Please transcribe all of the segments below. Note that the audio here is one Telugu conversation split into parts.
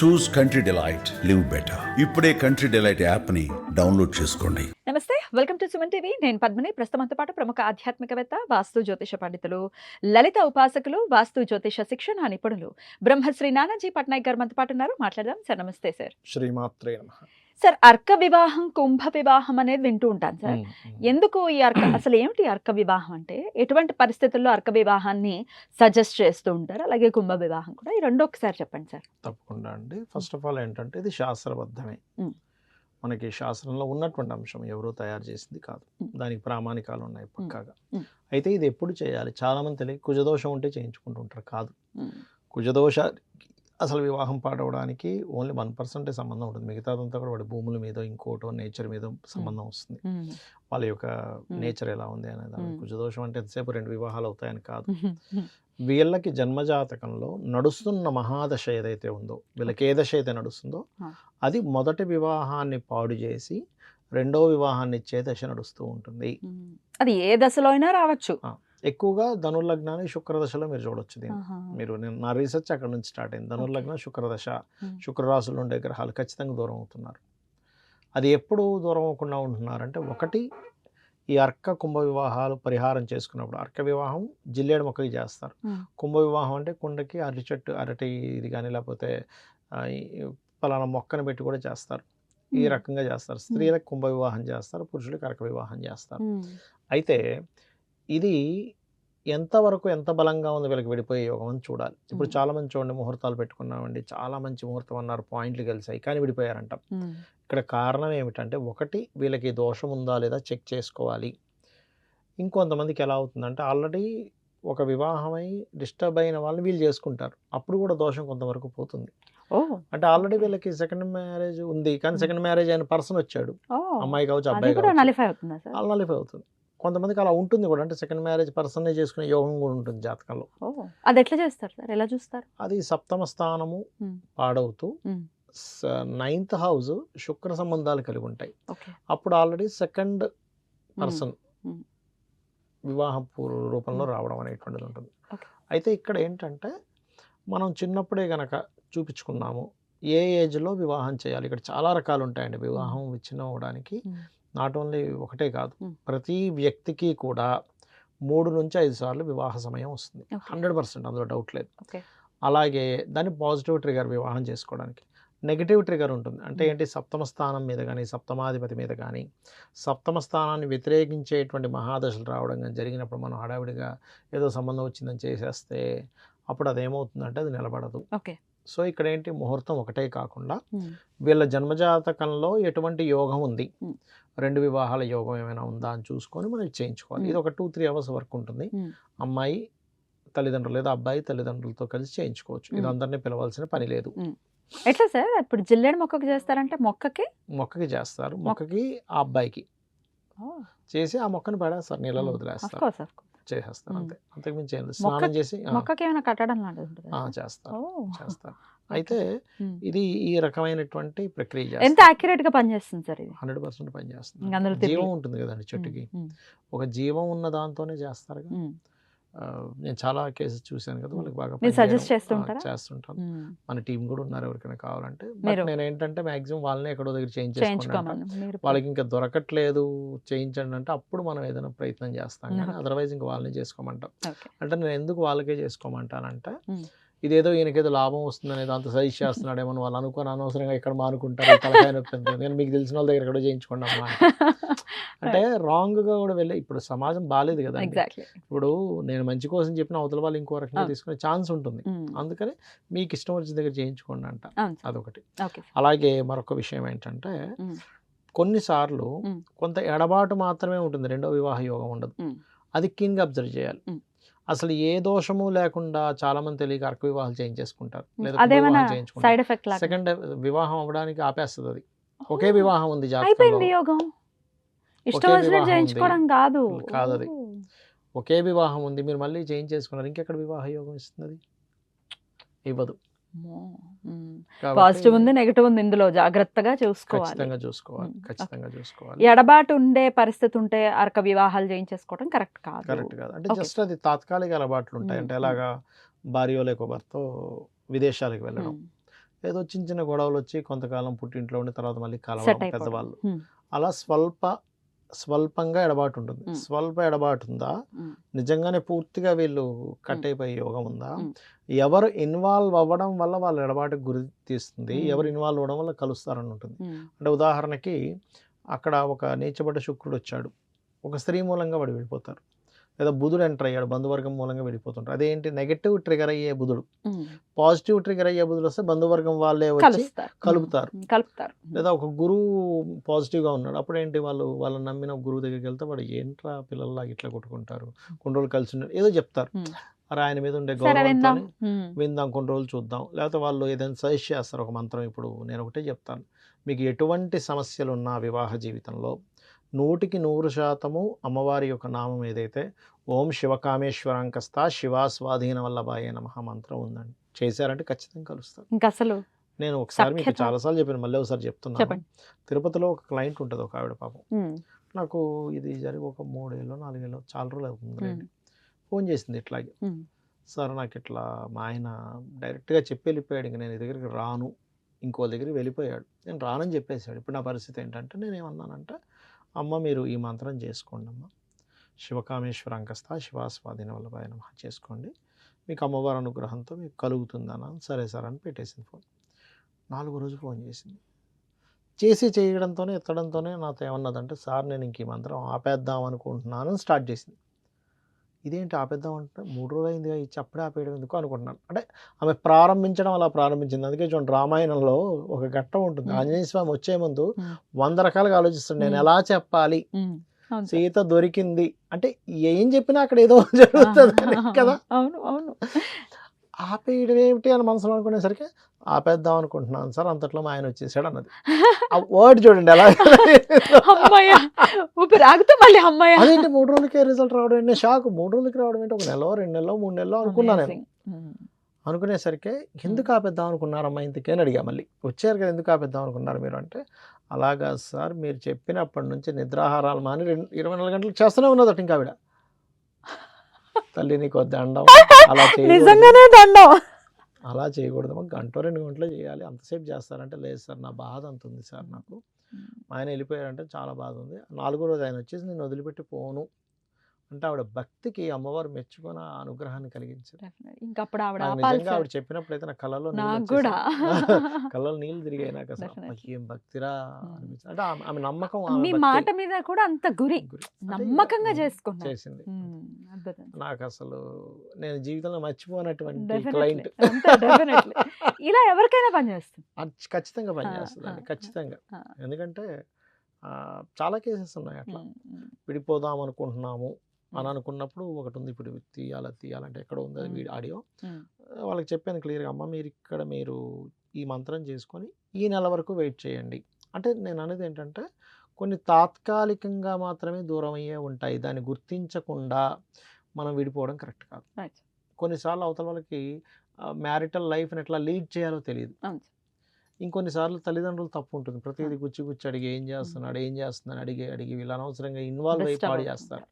Choose country delight live better ఇప్పుడే కంట్రీ డిలైట్ యాప్ని డౌన్లోడ్ చేసుకోండి. నమస్తే వెల్కమ్ టు సుమన్ టీవీ. నేను పద్మిని. ప్రస్తుతంతో పాటు ప్రముఖ ఆధ్యాత్మికవేత్త వాస్తు జ్యోతిష పండితులు లలిత ఉపాసకులు వాస్తు జ్యోతిష శిక్షణ నిపుణులు బ్రహ్మశ్రీ నానాజీ పట్నాయక్ గారు మనతో పాటు ఉన్నారు. మాట్లాడదాం. సార్ నమస్తే సార్. శ్రీమాత్రే నమ. సార్ అర్క వివాహం కుంభ వివాహం అనేది వింటూ ఉంటాను సార్. ఎందుకు ఈ అర్క అసలు ఏమిటి అర్క వివాహం అంటే? ఎటువంటి పరిస్థితుల్లో అర్క వివాహాన్ని సజెస్ట్ చేస్తూ ఉంటారు? అలాగే కుంభ వివాహం కూడా? ఈ రెండు ఒకసారి చెప్పండి సార్. తప్పకుండా అండి. ఫస్ట్ ఆఫ్ ఆల్ ఏంటంటే ఇది శాస్త్రబద్ధమే. మనకి శాస్త్రంలో ఉన్నటువంటి అంశం ఎవరూ తయారు చేసింది కాదు. దానికి ప్రామాణికాలు ఉన్నాయి పక్కాగా. అయితే ఇది ఎప్పుడు చేయాలి? చాలా మంది తెలియక కుజదోషం ఉంటే చేయించుకుంటుంటారు కాదు. ఉమ్, కుజదోష అసలు వివాహం పాడవడానికి ఓన్లీ వన్ పర్సెంటే సంబంధం ఉంటుంది. మిగతాదంతా కూడా వాడి భూముల మీద ఇంకోటో నేచర్ మీద సంబంధం వస్తుంది. వాళ్ళ యొక్క నేచర్ ఎలా ఉంది అనేది. కుజదోషం అంటే ఎంతసేపు రెండు వివాహాలు అవుతాయని కాదు. వీళ్ళకి జన్మజాతకంలో నడుస్తున్న మహాదశ ఏదైతే ఉందో వీళ్ళకి ఏ దశ అయితే నడుస్తుందో. అది మొదటి వివాహాన్ని పాడు చేసి రెండో వివాహాన్ని ఇచ్చే దశ నడుస్తూ ఉంటుంది. అది ఏ దశలో అయినా రావచ్చు. ఎక్కువగా ధనుర్లగ్నాన్ని శుక్రదశలో మీరు చూడొచ్చు దీన్ని. మీరు నేను నా రీసెర్చ్ అక్కడ నుంచి స్టార్ట్ అయింది ధనుర్లగ్నం శుక్రదశ. శుక్రరాశులు ఉండే గ్రహాలు ఖచ్చితంగా దూరం అవుతున్నారు అది ఎప్పుడు దూరం అవ్వకుండా ఉంటున్నారంటే ఒకటి ఈ అర్క కుంభ వివాహాలు పరిహారం చేసుకున్నప్పుడు అర్క వివాహం జిల్లేడు మొక్కకి చేస్తారు. కుంభ వివాహం అంటే కుండకి అరటి చెట్టు అరటి ఇది కానీ లేకపోతే పలానా మొక్కను పెట్టి కూడా చేస్తారు ఈ. రకంగా చేస్తారు స్త్రీలకు కుంభ వివాహం చేస్తారు పురుషులకు అర్క వివాహం చేస్తారు. అయితే ఇది ఎంతవరకు ఎంత బలంగా ఉంది వీళ్ళకి విడిపోయే యోగం అని చూడాలి. ఇప్పుడు. చాలా మంది చూడండి ముహూర్తాలు పెట్టుకున్నామండి చాలా మంచి ముహూర్తం అన్నారు పాయింట్లు కలిసాయి కానీ విడిపోయారంట. ఇక్కడ కారణం ఏమిటంటే ఒకటి వీళ్ళకి దోషం ఉందా లేదా చెక్ చేసుకోవాలి. ఇంకొంతమందికి ఎలా అవుతుందంటే ఆల్రెడీ ఒక వివాహమై డిస్టర్బ్ అయిన వాళ్ళని వీళ్ళు చేసుకుంటారు. అప్పుడు కూడా దోషం కొంతవరకు పోతుంది. అంటే ఆల్రెడీ వీళ్ళకి సెకండ్ మ్యారేజ్ ఉంది కానీ. సెకండ్ మ్యారేజ్ అయిన పర్సన్ వచ్చాడు. అమ్మాయి కావచ్చు అబ్బాయి కావచ్చు. నలిఫై అవుతుందా. కొంతమందికి అలా ఉంటుంది కూడా అంటే సెకండ్ మ్యారేజ్ పర్సన్నే చేసుకునే యోగం కూడా ఉంటుంది జాతకంలో అది ఎట్లా చేస్తారు సార్ ఎలా చూస్తారు అది సప్తమ స్థానము. పాడవుతూ. నైన్త్ హౌస్ శుక్ర సంబంధాలు కలిగి ఉంటాయి అప్పుడు ఆల్రెడీ సెకండ్ పర్సన్. వివాహం రూపంలో. రావడం అనేటువంటిది ఉంటుంది. అయితే ఇక్కడ ఏంటంటే మనం చిన్నప్పుడే గనక చూపించుకున్నాము ఏ ఏజ్లో వివాహం చేయాలి ఇక్కడ చాలా రకాలు ఉంటాయండి వివాహం విచ్ఛిన్నం అవ్వడానికి మ్మ్. నాట్ ఓన్లీ ఒకటే కాదు. ప్రతి వ్యక్తికి కూడా మూడు నుంచి ఐదు సార్లు వివాహ సమయం వస్తుంది. హండ్రెడ్ పర్సెంట్ అందులో డౌట్ లేదు. అలాగే దాన్ని పాజిటివ్ ట్రిగర్ వివాహం చేసుకోవడానికి నెగిటివ్ ట్రిగర్ ఉంటుంది అంటే. ఏంటి సప్తమ స్థానం మీద కానీ సప్తమాధిపతి మీద కానీ సప్తమ స్థానాన్ని వ్యతిరేకించేటువంటి మహాదశలు రావడం కానీ జరిగినప్పుడు మనం హడావిడిగా ఏదో సంబంధం వచ్చిందని చేసేస్తే అప్పుడు అదేమవుతుందంటే అది నిలబడదు ఓకే సో ఇక్కడ ఏంటి ముహూర్తం ఒకటే కాకుండా. వీళ్ళ జన్మజాతకంలో ఎటువంటి యోగం ఉంది. రెండు వివాహాల యోగం ఏమైనా ఉందా అని చూసుకొని మనం చేయించుకోవాలి. ఇది ఒక టూ త్రీ అవర్స్ వర్క్ ఉంటుంది. మ్మ్. అమ్మాయి తల్లిదండ్రులు లేదా అబ్బాయి తల్లిదండ్రులతో కలిసి చేయించుకోవచ్చు. ఇది. అందరినీ పిలవాల్సిన పని లేదు. ఎట్లా సార్? ఇప్పుడు జిల్లేడు మొక్కకు చేస్తారంటే మొక్కకి? మొక్కకి చేస్తారు. మొక్కకి ఆ అబ్బాయికి. చేసి ఆ మొక్కను పడేస్తారు. నీళ్ళలో వదిలేస్తారు. చేసేస్తారు. అంతే. అంతకుమించి స్నానం చేసి మొక్కకి ఏమైనా కట్టడం లాంటిది? చేస్తారు. చేస్తారు. అయితే. ఇది ఈ రకమైనటువంటి ప్రక్రియ ఎంత యాక్యురేట్గా పనిచేస్తుంది సార్ ఇది హండ్రెడ్ పర్సెంట్ పనిచేస్తుంది జీవం ఉంటుంది కదండి చెట్టుకి. ఒక జీవం ఉన్న దాంతోనే చేస్తారు. నేను చాలా కేసెస్ చూశాను కదా వాళ్ళకి బాగా చేస్తుంటారా? ఆ, చేస్తుంటాను. మన టీం కూడా ఉన్నారు ఎవరికైనా కావాలంటే బట్ నేను ఏంటంటే మాక్సిమం వాళ్ళని ఎక్కడో దగ్గర చేంజ్ వాళ్ళకి ఇంకా దొరకట్లేదు చేయించండి అంటే అప్పుడు మనం ఏదైనా ప్రయత్నం చేస్తాం కానీ. అదర్వైజ్ ఇంకా వాళ్ళని చేసుకోమంటాం అంటే నేను ఎందుకు వాళ్ళకే చేసుకోమంటానంటే. ఇదేదో ఈయనకేదో లాభం వస్తుందనే దాంతో సజెస్ట్ చేస్తున్నాడేమో వాళ్ళు అనుకోని అనవసరంగా ఇక్కడ మానుకుంటారు తలకాయ నొప్పి? నేను మీకు తెలిసిన వాళ్ళ దగ్గర ఎక్కడో చేయించుకోండి అమ్మా అంటే. రాంగ్గా కూడా వెళ్ళి ఇప్పుడు సమాజం బాగాలేదు కదా ఇప్పుడు నేను మంచి కోసం చెప్పిన అవతల వాళ్ళు ఇంకో రకంగా. తీసుకునే ఛాన్స్ ఉంటుంది అందుకని మీకు ఇష్టం వచ్చిన దగ్గర చేయించుకోండి అంట అదొకటి అలాగే మరొక విషయం ఏంటంటే. కొన్నిసార్లు. కొంత ఎడబాటు మాత్రమే ఉంటుంది రెండో వివాహ యోగం ఉండదు. అది కీన్గా అబ్జర్వ్ చేయాలి. అసలు ఏ దోషము లేకుండా చాలా మంది తెలియక అర్క వివాహాలు చేయించేసుకుంటారు. లేదా సెకండ్ వివాహం అవ్వడానికి ఆపేస్తుంది అది. ఒకే. వివాహం ఉంది ఇష్టం ఒకే వచ్చినట్టు వివాహం చేయించుకోవడం ఉంది. కాదు కాదు అది. ఒకే వివాహం ఉంది మీరు మళ్ళీ చేయించేసుకున్నారు. ఇంకెక్కడ వివాహ యోగం ఇస్తుంది ఇవ్వదు. పాజిటివ్ ఉంది నెగిటివ్ ఉంది ఇందులో జాగ్రత్తగా చూసుకోవాలి ఖచ్చితంగా చూసుకోవాలి. ఖచ్చితంగా చూసుకోవాలి ఎడబాటు ఉండే పరిస్థితి ఉంటే అర్క వివాహాలు చేయించేసుకోవడం కరెక్ట్ కాదు కరెక్ట్ కాదు అంటే. జస్ట్ అది తాత్కాలిక అలవాట్లు ఉంటాయి. అంటే ఎలాగా భార్యో లేక భర్త విదేశాలకు వెళ్ళడం. ఏదో చిన్న చిన్న గొడవలు వచ్చి కొంతకాలం పుట్టింట్లో ఉండి తర్వాత మళ్ళీ కలవడం పెద్దవాళ్ళు. అలా స్వల్ప స్వల్పంగా ఎడబాటు ఉంటుంది. స్వల్ప ఎడబాటు ఉందా. నిజంగానే పూర్తిగా వీళ్ళు కట్. అయిపోయే యోగం ఉందా. ఎవరు ఇన్వాల్వ్ అవ్వడం వల్ల వాళ్ళు ఎడబాటుకు గురి తీస్తుంది. ఎవరు ఇన్వాల్వ్ అవ్వడం వల్ల కలుస్తారని ఉంటుంది అంటే ఉదాహరణకి అక్కడ ఒక నీచబడ్డ శుక్రుడు వచ్చాడు ఒక స్త్రీ మూలంగా వాడు వెళ్ళిపోతారు లేదా బుధుడు ఎంటర్ అయ్యాడు బంధువర్గం మూలంగా వెళ్ళిపోతుంటారు అదేంటి? నెగటివ్ ట్రిగర్ అయ్యే బుధుడు. పాజిటివ్ ట్రిగర్ అయ్యే బుధుడు వస్తే బంధువర్గం వాళ్ళే వచ్చి కలుపుతారు. కలుపుతారు. లేదా ఒక గురువు పాజిటివ్గా ఉన్నాడు. అప్పుడు ఏంటి వాళ్ళు వాళ్ళని నమ్మిన గురువు దగ్గరికి వెళ్తే వాడు ఏంట్రా పిల్లల్లాగా ఇట్లా కొట్టుకుంటారు? కొన్ని రోజులు కలిసి ఉన్నారు ఏదో చెప్తారు. ఉమ్. అరే ఆయన మీద ఉండే గౌరవంతో విందాం. కొన్ని రోజులు చూద్దాం. లేకపోతే వాళ్ళు ఏదైనా సజెస్ట్ చేస్తారు. ఒక మంత్రం ఇప్పుడు నేను ఒకటే చెప్తాను. మీకు ఎటువంటి సమస్యలు ఉన్నా వివాహ జీవితంలో నూటికి నూరు శాతము అమ్మవారి యొక్క నామం ఏదైతే ఓం శివకామేశ్వరాంకస్త శివా స్వాధీన వల్లభాయ నమః మంత్రం ఉందండి. చేశారంటే ఖచ్చితంగా కలుస్తారు ఇంకా అసలు నేను ఒకసారి మీకు. చాలాసార్లు చెప్పాను మళ్ళీ ఒకసారి చెప్తున్నాను. తిరుపతిలో ఒక క్లయింట్ ఉంటుంది ఒక ఆవిడ పాపం. నాకు ఇది జరిగి ఒక మూడేళ్ళు నాలుగేళ్ళు చాలా రోజులు అవుతుంది ఫోన్ చేసింది ఇట్లాగే. సార్ నాకు ఇట్లా మా ఆయన డైరెక్ట్గా చెప్పి వెళ్ళిపోయాడు ఇంక నేను ఈ దగ్గరికి రాను. ఇంకో దగ్గరికి వెళ్ళిపోయాడు. నేను రానని చెప్పేశాడు. ఇప్పుడు నా పరిస్థితి ఏంటంటే నేను ఏమన్నానంటే అమ్మ మీరు ఈ మంత్రం చేసుకోండి అమ్మ శివకామేశ్వర అంకస్త శివాస్వాధీన వల్ల నమ చేసుకోండి. మీకు అమ్మవారి అనుగ్రహంతో మీకు కలుగుతుందన్న సరే సార్ అని పెట్టేసింది ఫోన్. నాలుగు రోజు ఫోన్ చేసింది. చేసి చేయడంతోనే ఎత్తడంతోనే నాతో ఏమన్నదంటే సార్ నేను ఇంక ఈ మంత్రం ఆపేద్దాం అనుకుంటున్నాను స్టార్ట్ చేసింది. ఇదేంటి ఆపేద్దాం అంటే మూడు రోజులు అయింది ఇచ్చి అప్పుడే ఆపేయడం ఎందుకు అనుకుంటున్నాను? అంటే ఆమె ప్రారంభించడం అలా ప్రారంభించింది. అందుకే చూడండి రామాయణంలో ఒక ఘట్టం ఉంటుంది. ఆంజనేయ స్వామి వచ్చే ముందు. వంద రకాలుగా ఆలోచిస్తాడు. నేను. ఎలా చెప్పాలి. సీత దొరికింది. అంటే ఏం చెప్పినా అక్కడ ఏదో జరుగుతుంది కదా? అవును అవును. ఆపేయడం ఏమిటి అని మనసులో అనుకునేసరికి ఆపేద్దాం అనుకుంటున్నాను సార్ అంతట్లో మా ఆయన వచ్చేసాడు అన్నది. ఆ వర్డ్ చూడండి ఎలా మళ్ళీ అమ్మయ్య. అదేంటి మూడు రోజులకే రిజల్ట్ రావడం ఏంటి? షాక్. మూడు రోజులకి రావడం ఏంటి? ఒక నెల రెండు నెలలో మూడు నెలలో అనుకున్నాను నేను. ఉమ్, అనుకునేసరికి ఎందుకు ఆపేద్దాం అనుకున్నారమ్మా ఇంతకే అని అడిగా మళ్ళీ. వచ్చారు కదా ఎందుకు ఆపేద్దాం అనుకున్నారు మీరు అంటే? అలాగా సార్ మీరు చెప్పినప్పటి నుంచి నిద్రాహారాలు మాని రెండు ఇరవై నాలుగు గంటలు చేస్తూనే ఉన్నదట ఇంకా ఆవిడ. తల్లి నీకు అండం అలా. నిజంగానే దండం. అలా చేయకూడదు. గంట రెండు గంటలు చేయాలి. అంతసేపు చేస్తారంటే లేదు సార్ నా బాధ అంత ఉంది సార్ నాకు. ఆయన వెళ్ళిపోయారంటే చాలా బాధ ఉంది. నాలుగో రోజు ఆయన వచ్చేసి నేను వదిలిపెట్టి పోను. అంటే ఆవిడ భక్తికి అమ్మవారు మెచ్చుకొని ఆ అనుగ్రహాన్ని కలిగించారు. ఇంకా అప్పుడు ఆవిడ. ఆవిడ చెప్పినప్పుడు అయితే నా నీళ్ళు నాకు కూడా. కళ్ళలో నీళ్ళు తిరిగాయి నాకు అసలు. ఏం భక్తిరా అంటే ఆమె- నమ్మకం మీ మాట మీద కూడా అంత గురి. నమ్మకంగా ఇక, చేసుకున్నారు. చేసింది. నాకు అసలు నేను జీవితంలో మర్చిపోనటువంటి. క్లయింట్. ఇలా ఎవరికైనా పనిచేస్తుంది ఖచ్చితంగా ఆ, ఖచ్చితంగా. ఎందుకంటే చాలా కేసెస్ ఉన్నాయి అట్లా. విడిపోదాం అనుకుంటున్నాము. అని అనుకున్నప్పుడు ఒకటి ఉంది ఇప్పుడు తీయాలా తీయాలంటే ఎక్కడ ఉంది అది ఆడియో. వాళ్ళకి చెప్పాను క్లియర్గా అమ్మ మీరు ఇక్కడ మీరు ఈ మంత్రం చేసుకొని ఈ నెల వరకు వెయిట్ చేయండి. అంటే నేను అనేది ఏంటంటే కొన్ని తాత్కాలికంగా మాత్రమే దూరం అయ్యే ఉంటాయి. దాన్ని గుర్తించకుండా మనం విడిపోవడం కరెక్ట్ కాదు. కొన్నిసార్లు అవతల వాళ్ళకి మ్యారిటల్ లైఫ్ని ఎట్లా లీడ్ చేయాలో తెలియదు. ఇంకొన్నిసార్లు తల్లిదండ్రులు తప్పు ఉంటుంది. ప్రతిదీ గుచ్చి గుచ్చి అడిగి ఏం చేస్తున్నాడు ఏం చేస్తున్నాడు అడిగి అడిగి వీళ్ళు అనవసరంగా ఇన్వాల్వ్ అయ్యి పాడు. చేస్తారు.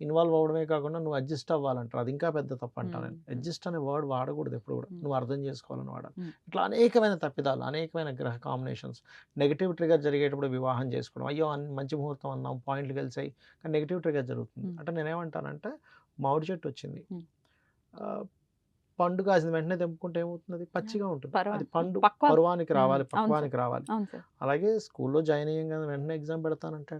ఇన్వాల్వ్ అవడమే కాకుండా నువ్వు అడ్జస్ట్ అవ్వాలంటారు. అది ఇంకా పెద్ద తప్పు Mm. అడ్జస్ట్ అనే వర్డ్ వాడకూడదు ఎప్పుడు కూడా. నువ్వు అర్థం చేసుకోవాలని వాడాలి. ఇట్లా అనేకమైన తప్పిదాలు అనేకమైన గ్రహ కాంబినేషన్స్. నెగిటివ్ ట్రిగర్ జరిగేటప్పుడు వివాహం చేసుకోవడం. అయ్యో అన్ని మంచి ముహూర్తం అన్నాం పాయింట్లు కలిసాయి కానీ నెగిటివ్ ట్రిగర్ జరుగుతుంది. అంటే నేనేమంటానంటే మామిడి చెట్టు వచ్చింది. పండు కాసిన వెంటనే తెంపుకుంటే ఏమవుతుంది పచ్చిగా ఉంటుంది అది పండు. పరువానికి రావాలి. పక్వానికి రావాలి అలాగే స్కూల్లో జాయిన్ అయ్యాం కదా వెంటనే ఎగ్జామ్ పెడతానంటే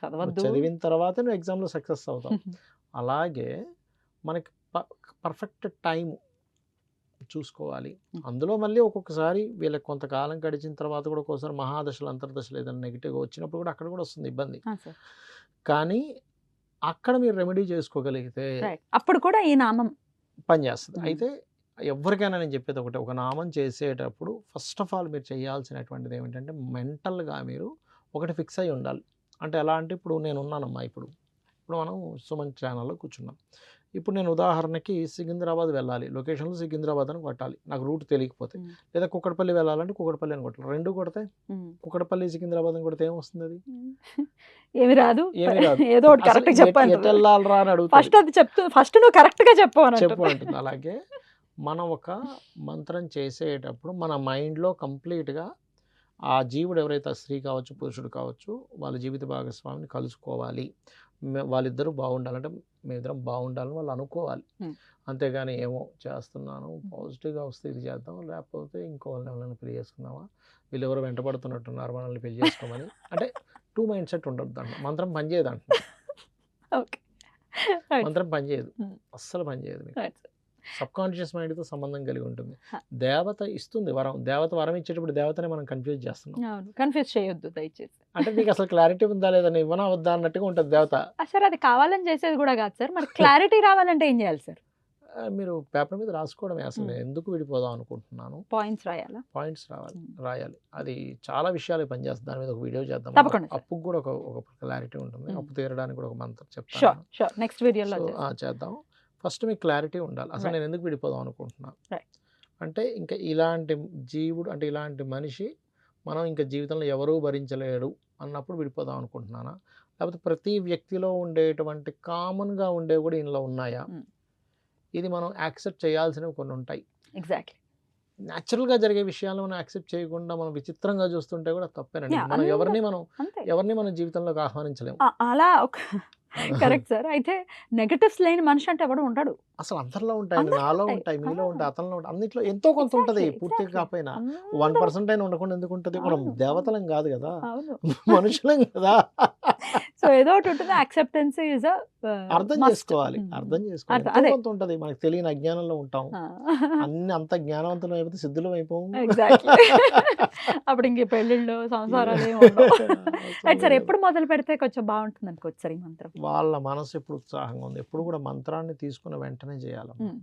చదవద్దు చదివిన తర్వాతే నువ్వు ఎగ్జామ్లో సక్సెస్ అవుతావు అలాగే మనకి పర్ఫెక్ట్ టైం చూసుకోవాలి. అందులో మళ్ళీ ఒక్కొక్కసారి వీళ్ళకి కొంతకాలం గడిచిన తర్వాత కూడా ఒక్కోసారి మహాదశలు అంతర్దశలు ఏదైనా నెగిటివ్గా వచ్చినప్పుడు కూడా అక్కడ కూడా వస్తుంది ఇబ్బంది. కానీ అక్కడ మీరు రెమెడీ చేసుకోగలిగితే. అప్పుడు కూడా ఈ నామం పనిచేస్తుంది. అయితే ఎవరికైనా నేను చెప్పేది ఒకటే ఒక నామం చేసేటప్పుడు ఫస్ట్ ఆఫ్ ఆల్ మీరు చేయాల్సినటువంటిది ఏమిటంటే మెంటల్గా మీరు ఒకటి ఫిక్స్ అయి ఉండాలి. అంటే ఎలా అంటే ఇప్పుడు నేను ఉన్నానమ్మా ఇప్పుడు ఇప్పుడు మనం సుమన్ ఛానల్లో కూర్చున్నాం. ఇప్పుడు నేను ఉదాహరణకి సికింద్రాబాద్ వెళ్ళాలి. లొకేషన్లో సికింద్రాబాద్ అని కొట్టాలి. నాకు రూట్ తెలియకపోతే. లేదా కుక్కడపల్లి వెళ్ళాలంటే కుక్కడపల్లి అని కొట్టాలి. రెండు కొడితే. కుక్కడపల్లి సికింద్రాబాద్ అని కొడితే ఏమొస్తుంది అది? ఏమి రాదు. ఏమీ రాదు. ఏదో ఒకటి కరెక్ట్ చెప్పాను వెళ్ళాలిరా అని ఫస్ట్ అడుగుతుంది అది చెప్తూ ఫస్ట్ నువ్వు కరెక్ట్గా చెప్పు చెప్పు అంటుంది. అలాగే మనం ఒక మంత్రం చేసేటప్పుడు మన మైండ్లో కంప్లీట్గా ఆ జీవుడు ఎవరైతే ఆ స్త్రీ కావచ్చు పురుషుడు కావచ్చు వాళ్ళ జీవిత భాగస్వామిని కలుసుకోవాలి. వాళ్ళిద్దరూ బాగుండాలంటే మేమిద్దరం బాగుండాలని వాళ్ళు అనుకోవాలి. అంతేగాని ఏమో చేస్తున్నాను పాజిటివ్గా వస్తే ఇది చేద్దాం లేకపోతే ఇంకో వాళ్ళని ఎవరైనా పెళ్ళి చేసుకుందామా? వీళ్ళు ఎవరో వెంటబడుతున్నట్టున్నారు మనల్ని పెళ్ళి చేసుకోమని. అంటే టూ మైండ్ సెట్ ఉండదు దాంట్లో. మంత్రం పనిచేయదు ఓకే. మంత్రం పనిచేయదు. అస్సలు పనిచేయదు మీకు. రైట్ సార్ సబ్ కాన్షియస్ మైండ్తో సంబంధం కలిగి ఉంటుంది. దేవత ఇస్తుంది వరం దేవత వరం ఇచ్చేటప్పుడు దేవతనే మనం కన్ఫ్యూజ్ చేస్తున్నాం. కన్ఫ్యూజ్ చేయొద్దు దయచేసి. అంటే నీకు అసలు క్లారిటీ ఉందా లేదా? ఇవ్వనా వద్దా అన్నట్టుగా ఉంటుంది దేవత. సార్ అది కావాలని చేసేది కూడా కాదు సార్. మరి క్లారిటీ రావాలంటే ఏం చేయాలి సార్? మీరు పేపర్ మీద రాసుకోవడమే అసలు. నేను ఎందుకు విడిపోదాం అనుకుంటున్నాను? పాయింట్స్ రాయాలా? పాయింట్స్ రావాలి. రాయాలి. అది చాలా విషయాలు పనిచేస్తుంది దాని మీద ఒక వీడియో చేద్దాం. అప్పుకు కూడా ఒక ఒక క్లారిటీ ఉంటుంది. అప్పు తీరడానికి కూడా ఒక మంత్రం చెప్తాను. నెక్స్ట్ వీడియోలో చేద్దాం. ఫస్ట్ మీకు క్లారిటీ ఉండాలి అసలు. నేను ఎందుకు విడిపోదాం అనుకుంటున్నాను. అంటే ఇంకా ఇలాంటి జీవుడు అంటే ఇలాంటి మనిషి మనం ఇంకా జీవితంలో ఎవరూ భరించలేడు అన్నప్పుడు విడిపోదాం అనుకుంటున్నానా లేకపోతే ప్రతి వ్యక్తిలో ఉండేటువంటి కామన్గా ఉండేవి కూడా ఇందులో ఉన్నాయా. ఇది మనం యాక్సెప్ట్ చేయాల్సినవి కొన్ని ఉంటాయి ఎగ్జాక్ట్లీ న్యాచురల్గా జరిగే విషయాలు మనం యాక్సెప్ట్ చేయకుండా మనం విచిత్రంగా చూస్తుంటే కూడా తప్పేనండి. మనం ఎవరిని మనం ఎవరిని మన జీవితంలోకి ఆహ్వానించలేము. అలా ఒక కరెక్ట్ సార్. అయితే నెగటివ్స్ లేని మనిషి అంటే ఎవడు ఉండడు. అసలు అందరిలో ఉంటాయండి. అందరిలో నాలో ఉంటాయి. ఉంటాయి మీలో. ఉంటాయి అతనిలో ఉంటాయి. అన్నిట్లో ఎంతో కొంత ఉంటుంది. పూర్తిగా. కాకపోయినా వన్ పర్సెంట్ అయినా ఉండకుండా ఎందుకు ఉంటుంది? మనం దేవతలం కాదు కదా. మనుషులం కదా. సో ఏదో ఒకటి ఉంటుంది. యాక్సెప్టెన్స్ ఇస్ అర్థం చేసుకోవాలి. అర్థం చేసుకోవాలి. అర్థం- అదే. కొంత ఉంటుంది. మనకు తెలియని అజ్ఞానంలో ఉంటాం. అన్ని అంత జ్ఞానవంతులు అయిపోతే సిద్ధులం అయిపోము. ఎగ్జాక్ట్లీ అప్పుడు ఇంక పెళ్ళిళ్ళు సంసారాలు ఏమి సార్ ఎప్పుడు మొదలు పెడితే కొంచెం బాగుంటుంది అనుకోవచ్చు మంత్రం. వాళ్ళ మనసు ఎప్పుడు ఉత్సాహంగా ఉంది. ఎప్పుడు కూడా మంత్రాన్ని తీసుకున్న వెంటనే చేయాలి ఉమ్.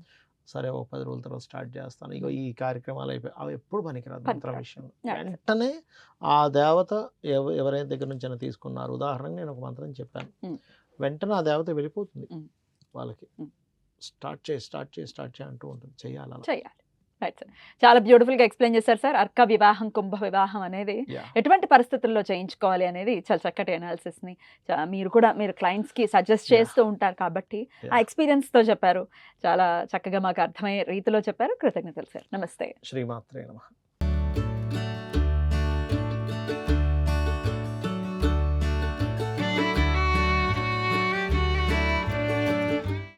సరే ఒక పది రోజుల తర్వాత స్టార్ట్ చేస్తాను ఇగో ఈ కార్యక్రమాలు అయిపోయి అవి ఎప్పుడు పనికిరాదు మంత్రం పనికిరాదు. విషయం Yeah. వెంటనే ఆ దేవత ఎవ ఎవరైనా దగ్గర నుంచి అయినా తీసుకున్నారు ఉదాహరణకు నేను ఒక మంత్రం చెప్పాను. వెంటనే ఆ దేవత వెళ్ళిపోతుంది. వాళ్ళకి. స్టార్ట్ చేయి స్టార్ట్ చేయి స్టార్ట్ చేయి అంటూ ఉంటుంది చేయాలి అలా రైట్ సార్ చాలా బ్యూటిఫుల్గా ఎక్స్ప్లెయిన్ చేశారు సార్ అర్క వివాహం కుంభ వివాహం అనేది. ఎటువంటి పరిస్థితుల్లో చేయించుకోవాలి అనేది చాలా చక్కటి అనాలిసిస్ని చా- మీరు కూడా మీరు క్లయింట్స్కి సజెస్ట్. చేస్తూ ఉంటారు కాబట్టి ఆ. ఎక్స్పీరియన్స్తో చెప్పారు. చాలా చక్కగా మాకు అర్థమయ్యే రీతిలో చెప్పారు. కృతజ్ఞతలు సార్ నమస్తే. శ్రీమాత్రే నమ.